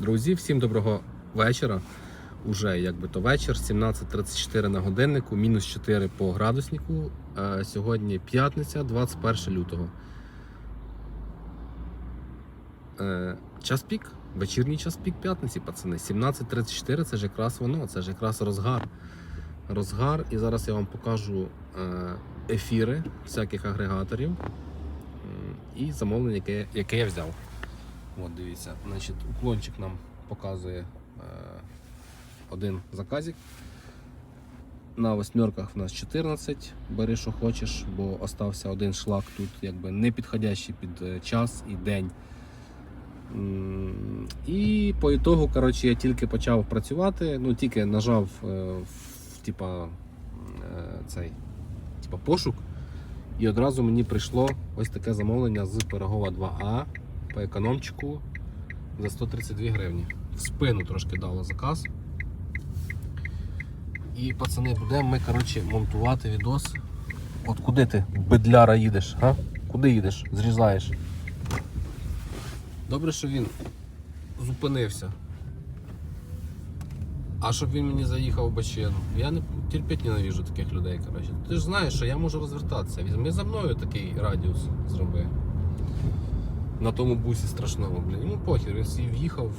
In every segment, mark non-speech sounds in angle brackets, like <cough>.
Друзі, всім доброго вечора. Уже якби то вечір, 17.34 на годиннику, мінус 4 по градуснику. Е, Сьогодні п'ятниця, 21 лютого. Е, Час пік, вечірній час пік п'ятниці, пацани. 17.34 це ж якраз воно, це ж якраз розгар. Розгар, і зараз я вам покажу е, ефіри всяких агрегаторів і замовлення, яке, яке я взяв. От дивіться, значить, уклончик нам показує е, один заказик. На восьмерках в нас 14, бери що хочеш, бо остався один шлак тут, якби не підходящий під е, час і день. І по ітогу, коротше, я тільки почав працювати, ну тільки нажав е, типа, цей, типа пошук, і одразу мені прийшло ось таке замовлення з Пирогова 2А по економчику за 132 гривні. В спину трошки дало заказ. І пацани, будемо ми коротше, монтувати відос. От куди ти, бедляра, їдеш? А? Куди їдеш? Зрізаєш. Добре, що він зупинився. А щоб він мені заїхав в бачину. Я не терпіть ненавижу таких людей. Коротше. Ти ж знаєш, що я можу розвертатися. Візьми за мною такий радіус зроби. На тому бусі страшному, блін. Йому похер, він в'їхав.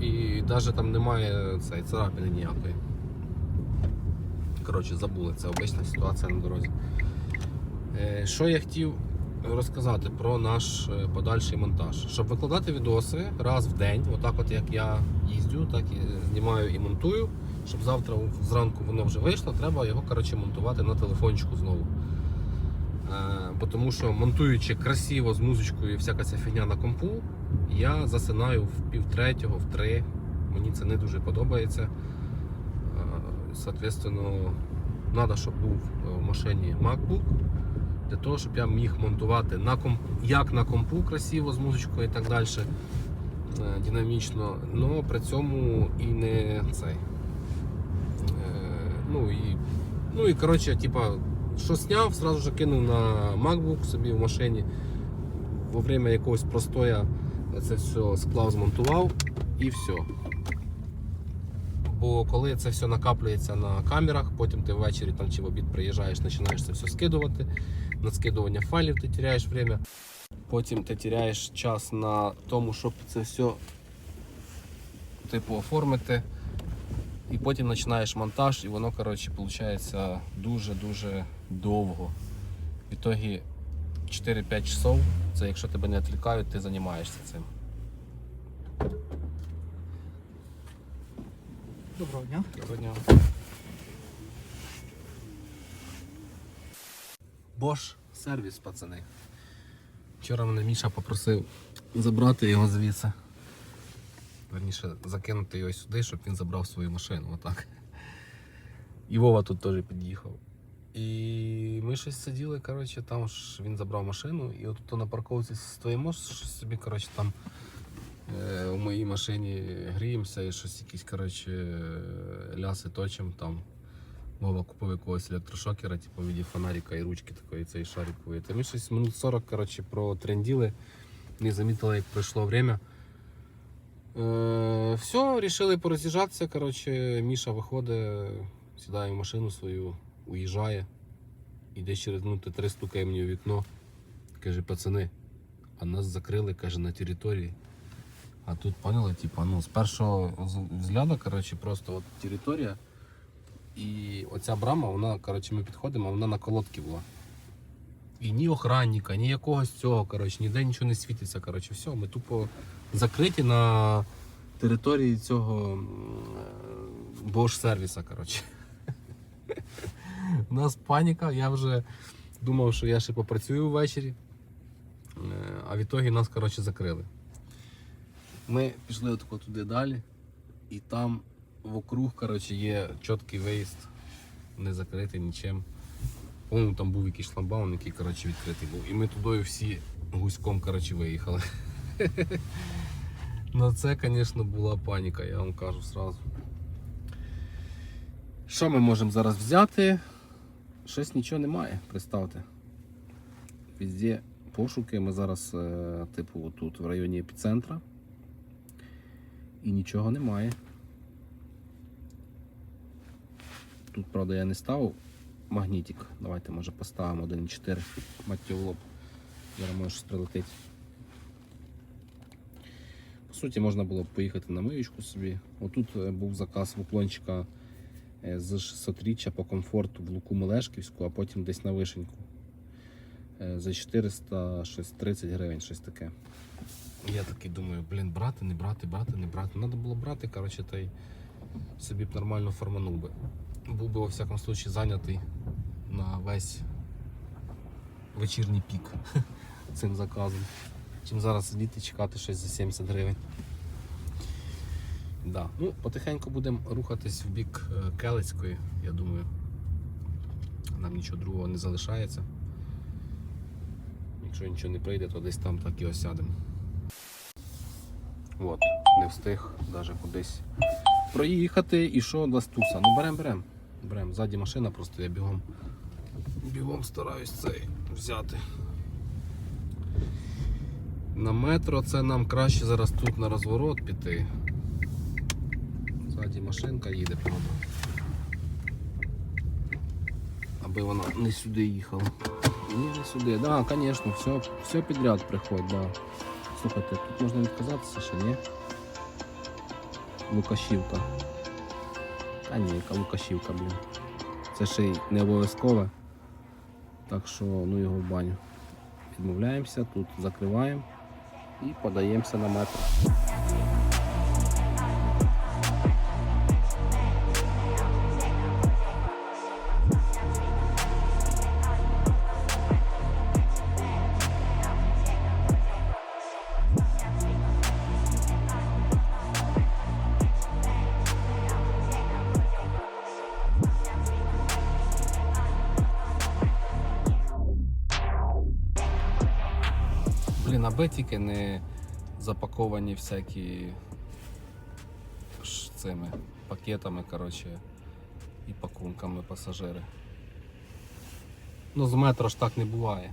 е, І навіть там немає цієї царапини ніякої. Коротше, забули, це обична ситуація на дорозі. Е, Що я хотів розказати про наш е, подальший монтаж. Щоб викладати відоси раз в день, отак от як я їздю, так і знімаю і монтую. Щоб завтра зранку воно вже вийшло, треба його коротше, монтувати на телефончику знову. Тому що монтуючи красиво з музичкою і всяка ця фігня на компу, я засинаю в пів третього, в три. Мені це не дуже подобається. Е, Соответственно, треба, щоб був е, в машині MacBook, для того, щоб я міг монтувати на комп... як на компу красиво з музичкою і так далі. е, Динамічно, але при цьому і не цей. Ну і, ну і коротше, типа, що зняв, сразу ж кинув на MacBook собі в машині. Во время якогось простоя це все склав, змонтував і все. Бо коли це все накаплюється на камерах, потім ти ввечері там чи в обід приїжджаєш, починаєш це все скидувати. На скидування файлів ти теряєш время. Потім ти теряєш час на тому, щоб це все типу оформити. І потім починаєш монтаж, і воно, коротше, виходить дуже-дуже довго. В ітогі 4-5 часов, це якщо тебе не відвлікають, ти займаєшся цим. Доброго дня. Доброго дня. Bosch сервіс, пацани. Вчора мене Міша попросив забрати його звідси. Верніше, закинути його сюди, щоб він забрав свою машину. Отак. І Вова тут теж під'їхав. І ми щось сиділи, коротше, там ж він забрав машину, і от на парковці стоїмо щось собі, коротше, там е, у моїй машині гріємося і щось якісь, коротше, е, ляси точим там. Вова купив якогось електрошокера, типу, в віді фонарика і ручки такої цієї шарикової. Та ми щось минут 40 коротше, протренділи, не замітили, як пройшло время. Е, все, вирішили пороз'їжджатися. Міша виходить, сідає в машину свою, уїжджає. І десь через минути три стукає мені у вікно. Каже, пацани, а нас закрили, каже, на території. А тут поняли, типу, ну, з першого взгляду, коротше, просто от територія. І оця брама, вона, коротше, ми підходимо, вона на колодці була. І ні охранника, ні якогось цього, коротше, ніде нічого не світиться. Коротше, все, ми тупо закриті на території цього м, е, сервіса. Коротше. <laughs> У нас паніка, я вже думав, що я ще попрацюю ввечері, Е, а в ітогі нас коротше, закрили. Ми пішли отако туди далі, і там вокруг коротше, є чіткий виїзд, не закритий нічим. По-моєму, там був якийсь шламбаун, який коротше, відкритий був. І ми туди всі гуськом коротше, виїхали. <laughs> Ну це, звісно, була паніка, я вам кажу сразу. Що ми можемо зараз взяти? Щось нічого немає, представте. Везде пошуки. Ми зараз, е, типу, тут в районі епіцентра. і нічого немає. Тут, правда, я не ставив магнітик. Давайте, може, поставимо 1.4 маттю в лоб. Зараз може щось прилетить. По суті, можна було б поїхати на миючку собі. Отут е, був заказ в уклончика е, з 600-річчя по комфорту в Луку Мелешківську, а потім десь на вишеньку. Е, За 400, щось 30 гривень, щось таке. Я такий думаю, блін, брати, не брати, брати, не брати. Треба було брати, коротше, та й собі б нормально форманув би. Був би, во всякому случаї, зайнятий на весь вечірній пік <laughs> цим заказом. Чим зараз сидіти чекати щось за 70 гривень. Да. Ну, потихеньку будемо рухатись в бік е, Келицької, я думаю. Нам нічого другого не залишається. Якщо нічого не прийде, то десь там так і осядемо. От, не встиг навіть кудись проїхати. І що до Стуса? Ну берем, берем. Берем. Ззаді машина, просто я бігом. Бігом стараюсь цей взяти. На метро це нам краще зараз тут на розворот піти. Ззаді машинка їде, правда. Аби вона не сюди їхала. Ні, не сюди. Так, да, звісно, все, все підряд приходить, да. Слухайте, тут можна відказатися ще, ні? Лукашівка. Та ні, яка Лукашівка, блін. Це ще й не обов'язкове. Так що ну його в баню. Відмовляємося, тут закриваємо і подаємося на метро. Аби не запаковані всякі цими пакетами, коротше, і пакунками пасажири. Ну, з метро ж так не буває.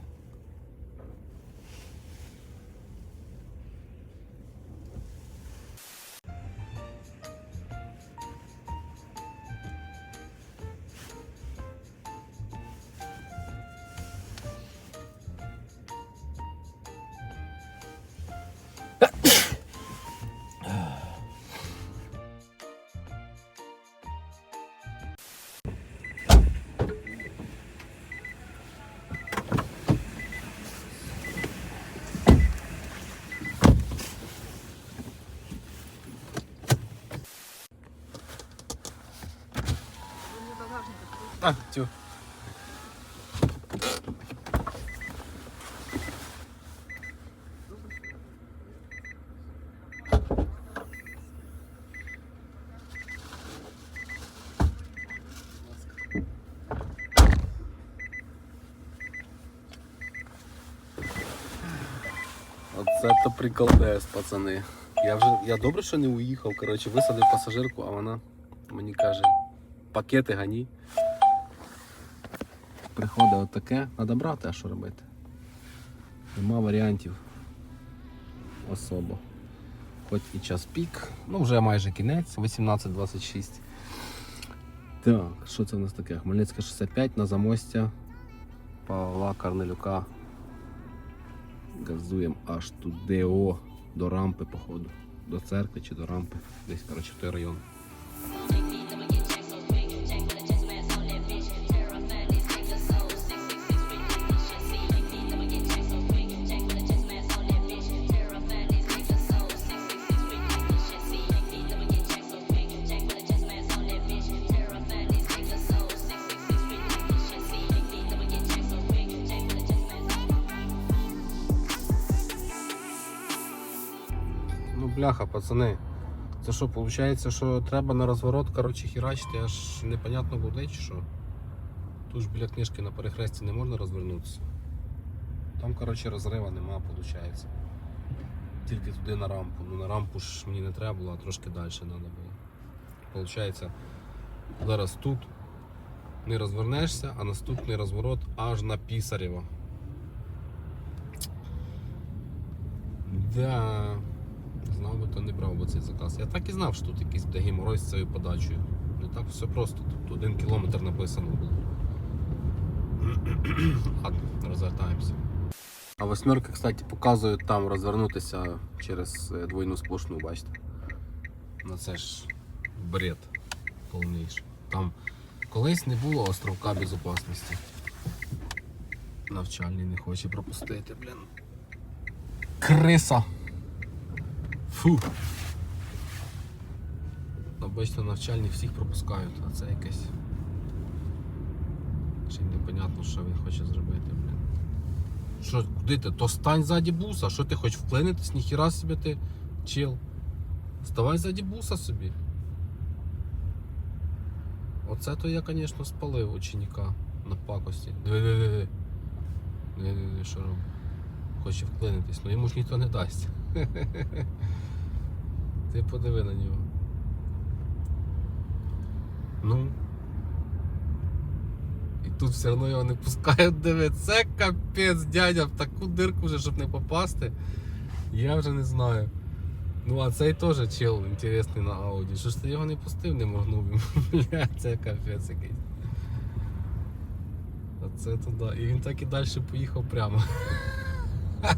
Оце то приколдес, пацани. Я вже я добре, що не уїхав. Коротше, висадив пасажирку, а вона мені каже, пакети гані. Приходить отаке, треба брати, а що робити? Нема варіантів особо. Хоч і час пік, ну вже майже кінець, 18.26. Так, що це у нас таке? Хмельницька 65 на замостя Павла Карнелюка. Газуємо аж туди до рампи, походу. До церкви чи до рампи. Десь, коротше, той район. Бляха, пацани. Це що, виходить, що треба на розворот, коротше, херачити, аж непонятно буде чи що. Тут ж біля книжки на перехресті не можна розвернутися. Там, коротше, розрива нема, виходить. Тільки туди на рампу. Ну на рампу ж мені не треба було, а трошки далі треба було. Получається, зараз тут не розвернешся, а наступний розворот аж на Пісарєво. Да. Знав би, то не брав би цей заказ. Я так і знав, що тут якийсь буде геморрой з цією подачею. Не так все просто. Тут один кілометр написано було. <clears throat> Ладно, розвертаємося. А восьмерки, кстати, показують там розвернутися через е, двойну сплошну, бачите. Ну це ж бред повніший. Там колись не було островка безопасності. Навчальний не хоче пропустити, блін. Криса. Фу. Обично навчальні всіх пропускають, а це якесь. Й непонятно, що він хоче зробити, блін. Що, куди ти? То стань ззаді буса, що ти хочеш вклинитись, ніхіра собі ти чил. Ставай ззаді буса собі. Оце то я, звісно, спалив ученика на пакості. Диви-диви-диви. Диви-диви, що робить. Хоче вклинитись, ну йому ж ніхто не дасть. <laughs> Ти подиви на нього. Ну. І тут все одно його не пускають, диви. Це капець, дядя, в таку дирку вже, щоб не попасти. Я вже не знаю. Ну, а цей теж чел інтересний на Ауді. Що ж ти його не пустив, не моргнув йому. <laughs> Це капець якийсь. Оце туди. І він так і далі поїхав прямо. <laughs>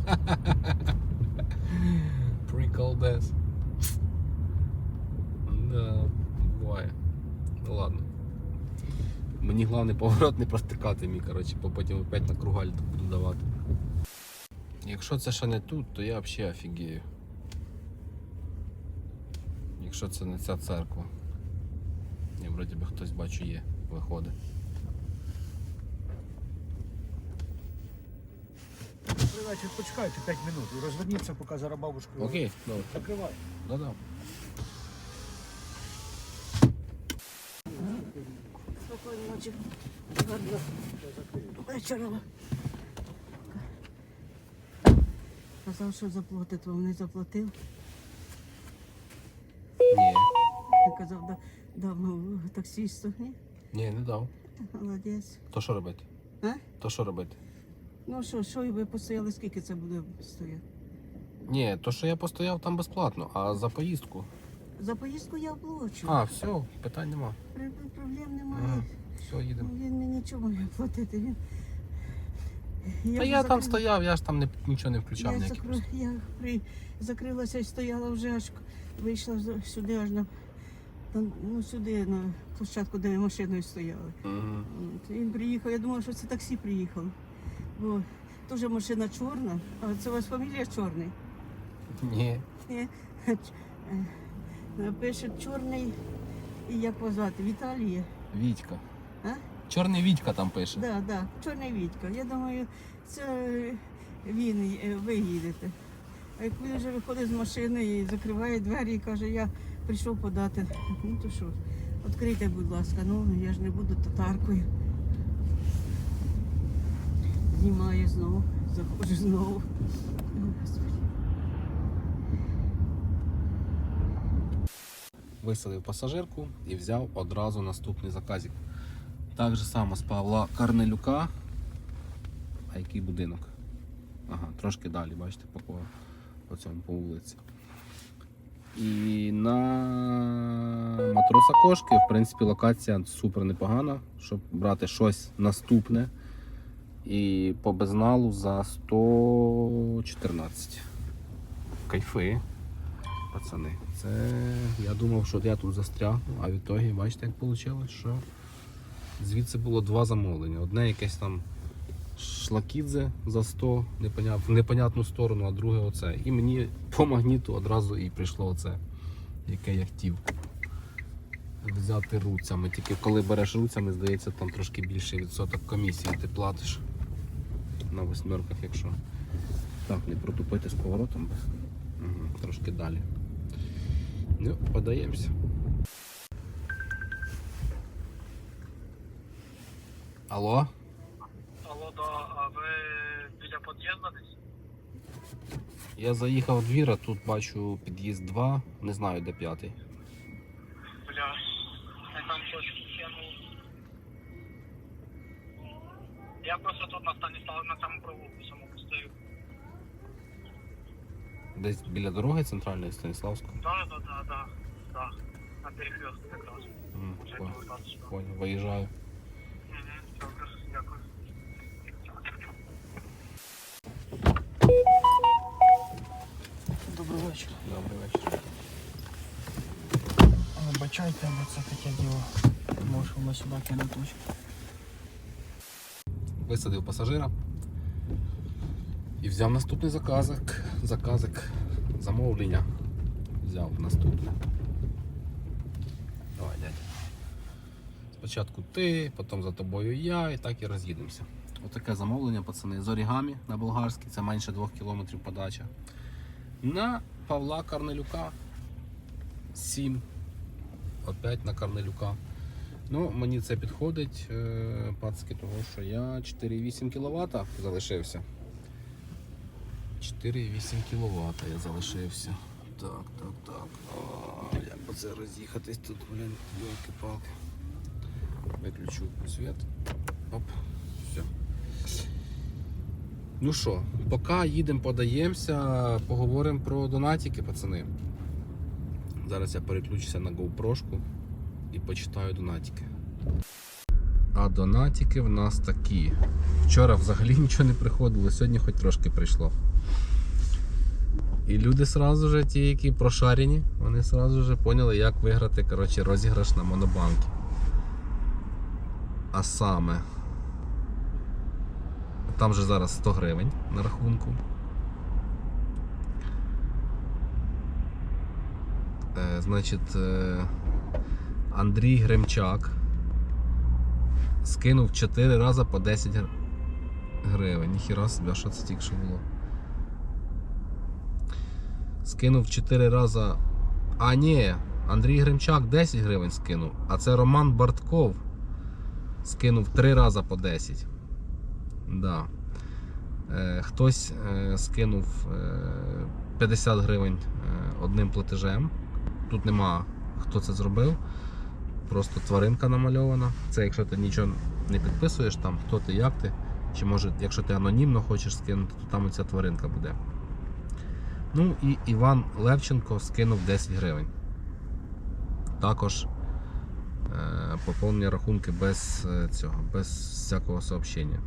Приколдес. Да, буває. Ну ладно. Мені головне поворот не протикати мій, коротше, бо потім опять на кругаль буду давати. Якщо це ще не тут, то я взагалі офігію. Якщо це не ця церква. Я вроді би хтось бачу є, виходить. Добрий вечір, почекайте 5 минут. і Розверніться, поки зараз бабушку. Окей, добре. Закривай. Да-да. Спокійної ночі. Гарного вечора. Казав, що заплатить, вам не заплатив. Ні. Ти казав, да, дав ну, таксісту. Ні? Ні, не дав. Молодець. То що робити? А? То що робити? Ну що, що і ви постояли, скільки це буде стояти? Ні, то що я постояв там безплатно, а за поїздку. За поїздку я оплачу. А, все, питань нема. Проблем немає. Ага, все, їдемо. Він мені нічого має платити. Він... Та я там стояв, я ж там не, нічого не включав Я, закри... я при... закрилася і стояла вже аж вийшла сюди, аж на ну, сюди, на площадку, де ми машиною стояли. От, Він приїхав, я думала, що це таксі приїхало. Бо теж машина чорна, а це у вас фамілія чорний. Ні. Ні. Пише чорний, і як вас звати? Віталій? Вітька. А? Чорний Вітька там пише. Так, да, да, чорний Вітька. Я думаю, це він, е, ви їдете. А як він вже виходить з машини і закриває двері і каже, я прийшов подати. Ну то що, відкрийте, будь ласка, ну я ж не буду татаркою. Знімаю знову, заходжу знову. Висадив пасажирку і взяв одразу наступний заказик. Так же само з Павла Карнелюка. А який будинок? Ага, трошки далі, бачите, по, по цьому по вулиці. І на матроса кошки, в принципі, локація супер непогана, щоб брати щось наступне. І по безналу за 114. Кайфи пацани. Це я думав, що я тут застряг, а в ітогі, бачите, як вийшло, що звідси було два замовлення. Одне якесь там шлакідзе за 100 в непонятну сторону, а друге оце. І мені по магніту одразу і прийшло оце, яке я хотів. Взяти руцями. Тільки коли береш руцями, здається, там трошки більший відсоток комісії ти платиш на восьмерках, якщо так, не протупити з поворотом. Трошки далі. Ну, подаємося. Алло? Алло, да, а ви біля під'їзду десь? Я заїхав в двір, а тут бачу під'їзд 2, не знаю де п'ятий. Бля, я там щось кинув. Я просто тут на стані став на цьому провулку самому стою. Десь біля дороги центральної Станіславської. Да, да, да, да, да. На перехрестку якраз. М, Уже понял, повертатися. понял, виїжджаю. Мгм, Добре, дякую. Добрий вечір. Добрий вечір. Вибачайте, бо це таке діло. Може воно сюди кине точку. Висадив пасажира взяв наступний заказик. Заказик замовлення. Взяв наступне. Давай, дядя. Спочатку ти, потім за тобою я, і так і роз'їдемося. Отаке замовлення, пацани, з орігамі на болгарській, це менше 2 км подача. На Павла Карнелюка 7. Опять на Карнелюка. Ну, мені це підходить, е, пацки, того що я 4,8 кВт залишився. 4,8 кВт я залишився. Так, так, так. О, як би це роз'їхатись тут, блін, йолки-палки. Виключу світ. Оп, все. Ну що, поки їдемо, подаємося, поговоримо про донатики, пацани. Зараз я переключуся на GoPro і почитаю донатики. А донатики в нас такі. Вчора взагалі нічого не приходило, сьогодні хоч трошки прийшло. І люди сразу же, ті, які прошарені, вони сразу же поняли, як виграти коротше, розіграш на монобанки. А саме. Там же зараз 100 гривень на рахунку. Е, значить, е, Андрій Гремчак скинув 4 рази по 10 гривень. Ніхіра собі, що це тільки що було? Скинув 4 рази. А, ні, Андрій Гремчак 10 гривень скинув, а це Роман Бартков скинув 3 рази по 10. Да. Е, хтось е, скинув е, 50 гривень е, одним платежем. Тут нема хто це зробив. Просто тваринка намальована. Це якщо ти нічого не підписуєш, там хто ти, як ти. Чи може, якщо ти анонімно хочеш скинути, то там оця тваринка буде. Ну і Іван Левченко скинув 10 гривень. Також е, поповнення рахунки без е, цього, без всякого сообщення.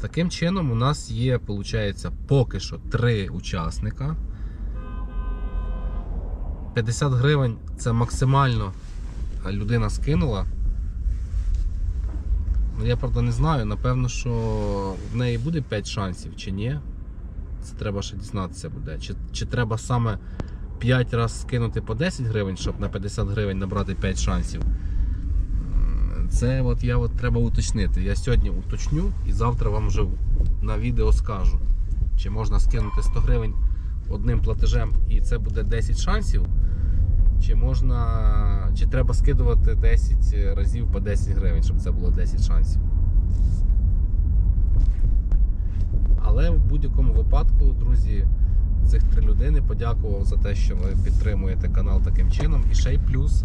Таким чином, у нас є, виходить, поки що три учасника. 50 гривень це максимально людина скинула. Ну, Я правда не знаю, напевно, що в неї буде 5 шансів чи ні. Це треба ще дізнатися буде. Чи, чи треба саме 5 разів скинути по 10 гривень, щоб на 50 гривень набрати 5 шансів. Це от я от треба уточнити. Я сьогодні уточню і завтра вам вже на відео скажу, чи можна скинути 100 гривень одним платежем і це буде 10 шансів. Чи можна, чи треба скидувати 10 разів по 10 гривень, щоб це було 10 шансів. Але в будь-якому випадку, друзі, цих три людини подякував за те, що ви підтримуєте канал таким чином. І ще й плюс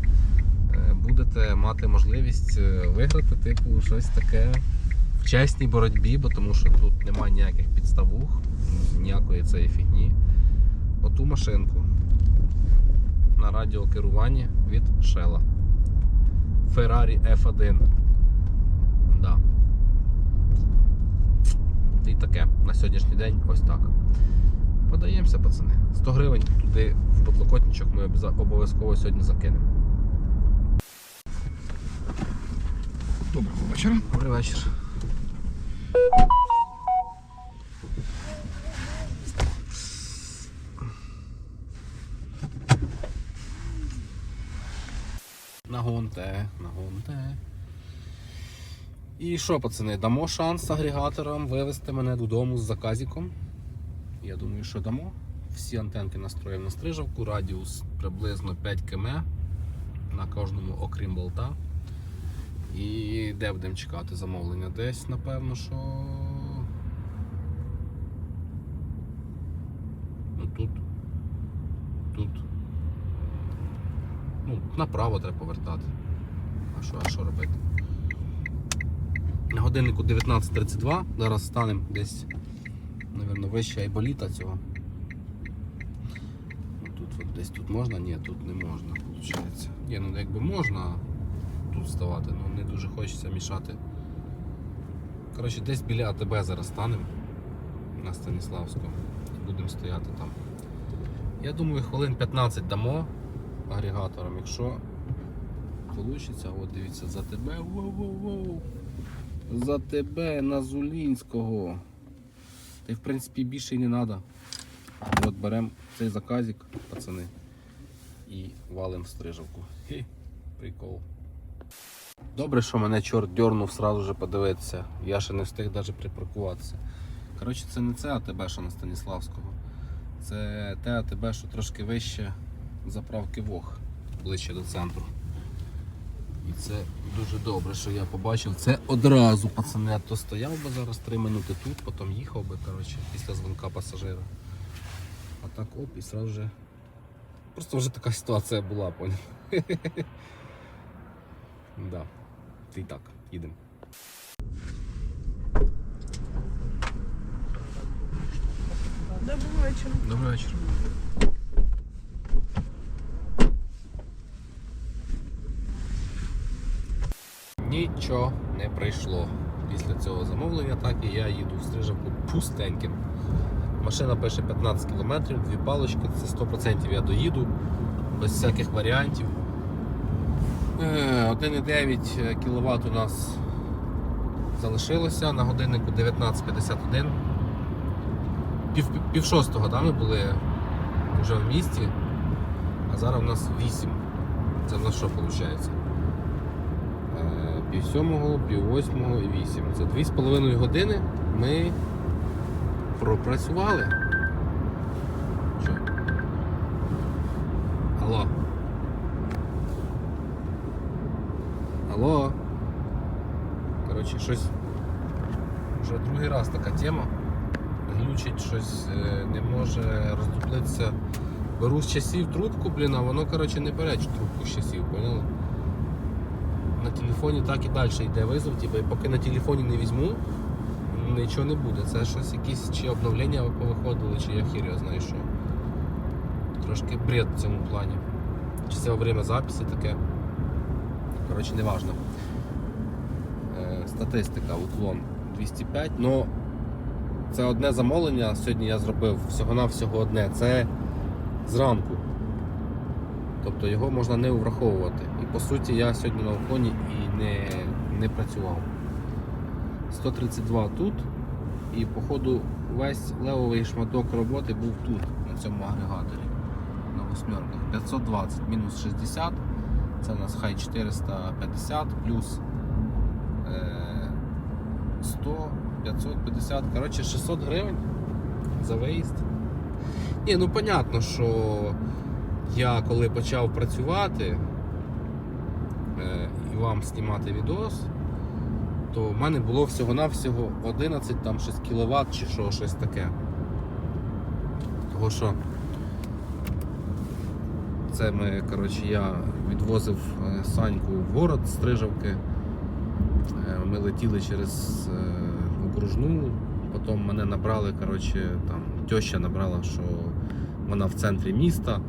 е, будете мати можливість е, виграти, типу, щось таке в чесній боротьбі, бо тому що тут немає ніяких підставух, ніякої цієї фігні. Оту машинку на радіокеруванні від Shell. Ferrari F1. Да. І таке. На сьогоднішній день ось так. Подаємося, пацани. 100 гривень туди в подлокотничок ми обов'язково сьогодні закинемо. Доброго вечора. Добрий вечір. Нагонте, нагонте. І що, пацани, дамо шанс агрегаторам вивезти мене додому з заказиком. Я думаю, що дамо. Всі антенки настроїв на стрижавку, радіус приблизно 5 км на кожному, окрім болта. І де будемо чекати замовлення? Десь, напевно, що. Ну тут. Тут. Ну, направо треба повертати. А що, а що робити? На годиннику 19.32. Зараз станемо десь, напевно, вище айболіта цього. От десь тут можна? Ні, тут не можна, виходить. Ні, ну якби можна тут ставати, але не дуже хочеться мішати. Коротше, десь біля АТБ зараз станемо на Станіславську і будемо стояти там. Я думаю, хвилин 15 дамо агрегаторам, якщо вийде, от дивіться, за тебе. Воу-воу-воу. За тебе на Зулінського. Та й в принципі більше й не треба. От беремо цей заказик, пацани, і валим в. Хі, прикол. Добре, що мене чорт дьорнув сразу же подивитися. Я ще не встиг навіть припаркуватися. Коротше, це не це АТБ, що на Станіславського. Це те АТБ, що трошки вище заправки Вог, ближче до центру. І це дуже добре, що я побачив. Це одразу, пацани, а то стояв би зараз 3 минути тут, потім їхав би, коротше, після дзвонка пасажира. А так оп, і сразу же. Просто вже така ситуація була, поняв. <laughs> Да. І так, їдемо. Доброго вечора. Добрий вечір. Нічого не прийшло. Після цього замовлення, так і я їду в стрижавку пустеньким. Машина пише 15 км, дві палички, це 100% я доїду, без всяких варіантів. Е, 1,9 кВт у нас залишилося на годиннику 19.51 пів, пів шостого да, ми були вже в місті, а зараз у нас 8. Це в нас що виходить? Пів сьомого, пів восьмого і вісім. Це дві з половиною години ми пропрацювали. Що? Алло. Алло. Коротше, щось. Вже другий раз така тема глючить щось, е, не може роздуплитися. Беру з часів трубку, блін, а воно коротше, не бере трубку з часів, поняли? На телефоні так і далі йде визов, типу, і поки на телефоні не візьму, нічого не буде. Це щось якісь чи обновлення повиходили, чи я хір його знаю що. Трошки бред в цьому плані. Чи це во время записі таке. Коротше, не важно. Е, статистика, уклон 205, но це одне замовлення. Сьогодні я зробив всього-навсього одне. Це зранку. Тобто його можна не враховувати. По суті я сьогодні на уклоні і не, не працював. 132 тут. І походу весь левовий шматок роботи був тут, на цьому агрегаторі. На восьмерках. 520 мінус 60. Це у нас хай 450 плюс е, 100, 550, коротше 600 гривень за виїзд. Ні, ну понятно, що я коли почав працювати е, і вам знімати відос, то в мене було всього-навсього 11 там щось кіловат чи що, щось таке. Того що це ми, коротше, я відвозив е, Саньку в город з Стрижавки. Е, Ми летіли через е, окружну, потім мене набрали, коротше, там теща набрала, що вона в центрі міста.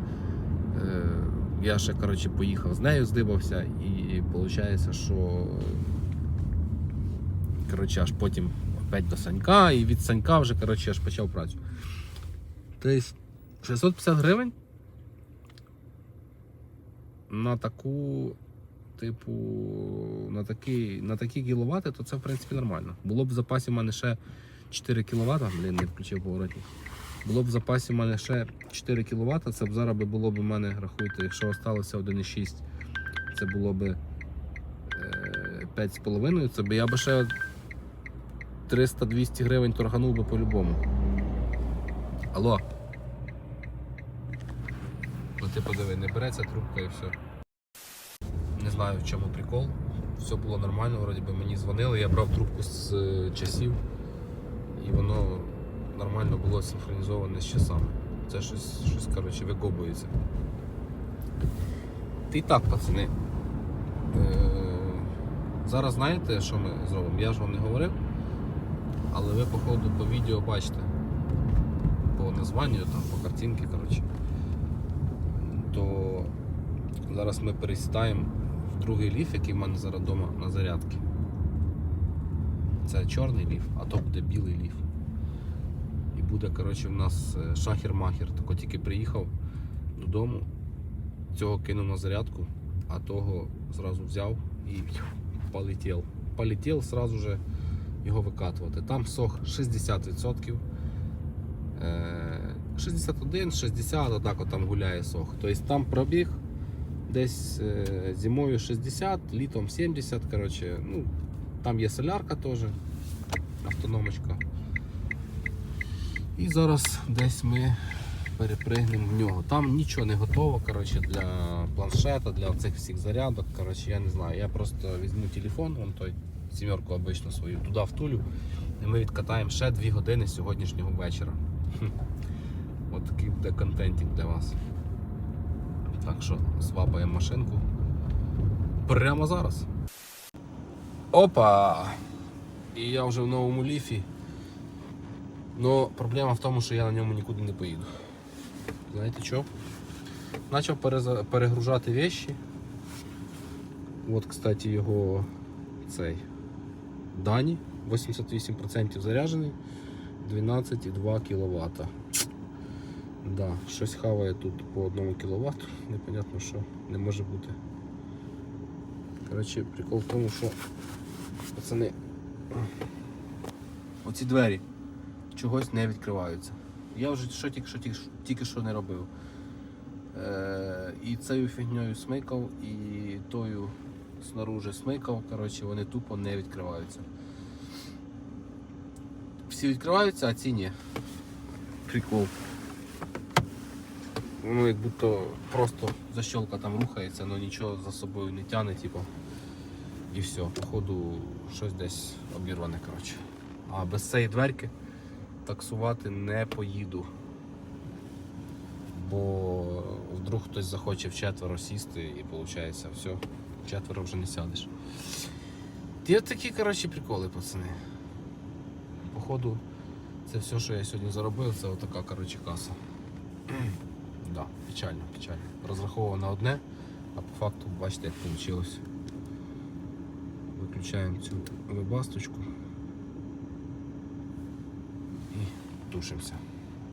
Е, Я ще коротше, поїхав з нею, здибався, і виходить, що коротше, аж потім опять до Санька, і від Санька вже коротше, аж почав працю. Тобто 650 гривень на таку, типу, на такі, на такі кіловати, то це в принципі нормально. Було б в запасі в мене ще 4 кВт, блін, не включив поворотник. Було б в запасі в мене ще 4 кВт, це б зараз було б у мене, рахуйте, якщо залишилося 1,6, це було б е, 5,5, це б я би ще 300-200 гривень торганув би по-любому. Алло. Ну ти подиви, не береться трубка і все. Не знаю в чому прикол. Все було нормально, вроді би мені дзвонили, я брав трубку з е, часів і воно нормально було синхронізоване з часами. Це щось, щось коротше, викобується. І так, пацани. Е, зараз знаєте, що ми зробимо? Я ж вам не говорив, але ви, походу, по відео бачите. По названню, там, по картинці, коротше. Зараз ми пересідаємо в другий ліф, який в мене зараз вдома на зарядці. Це чорний ліф, а то буде білий ліф. І буде, коротше, в нас е, шахер-махер. Тільки приїхав додому, цього кинув на зарядку, а того зразу взяв і полетів. Полетів сразу же його викатувати. Там сох 60%. е, 61, 60, отак от там гуляє сох. Тобто там пробіг десь е, зимою 60, літом 70. Коротше, ну, там є солярка теж, автономочка. І зараз десь ми перепригнемо в нього. Там нічого не готово коротше, для планшета, для цих всіх зарядок. Коротше, я не знаю. Я просто візьму телефон, вон той сімерку обично свою, туди втулю. І ми відкатаємо ще 2 години сьогоднішнього вечора. Хм. От такий буде контентик для вас. Так що свапаємо машинку прямо зараз. Опа! І я вже в новому ліфі. Но проблема в тому, що я на ньому нікуди не поїду. Знаєте що? Почав перегружати вещи. От, кстати, його цей дані. 88% заряджений, 12,2 кВт. Да, щось хаває тут по 1 кВт, непонятно що, не може бути. Коротше, прикол в тому, що пацани, оці двері чогось не відкриваються. Я вже що тільки що, тільки, що- не робив. Е, і цією фігньою смикав, і тою снаружи смикав, коротше, вони тупо не відкриваються. Всі відкриваються, а ці ні. Прикол. Воно як будто просто защолка там рухається, але нічого за собою не тягне, типу. І все, походу щось десь обірване, коротше. А без цієї дверки таксувати не поїду. Бо вдруг хтось захоче в четверо сісти і виходить, все, в четверо вже не сядеш. От такі, коротше, приколи, пацани. Походу, це все, що я сьогодні заробив, це отака, коротше, каса. <clears throat> да, печально, печально. Розраховував на одне, а по факту бачите, як вийшло. Виключаємо цю вебасточку і тушимося.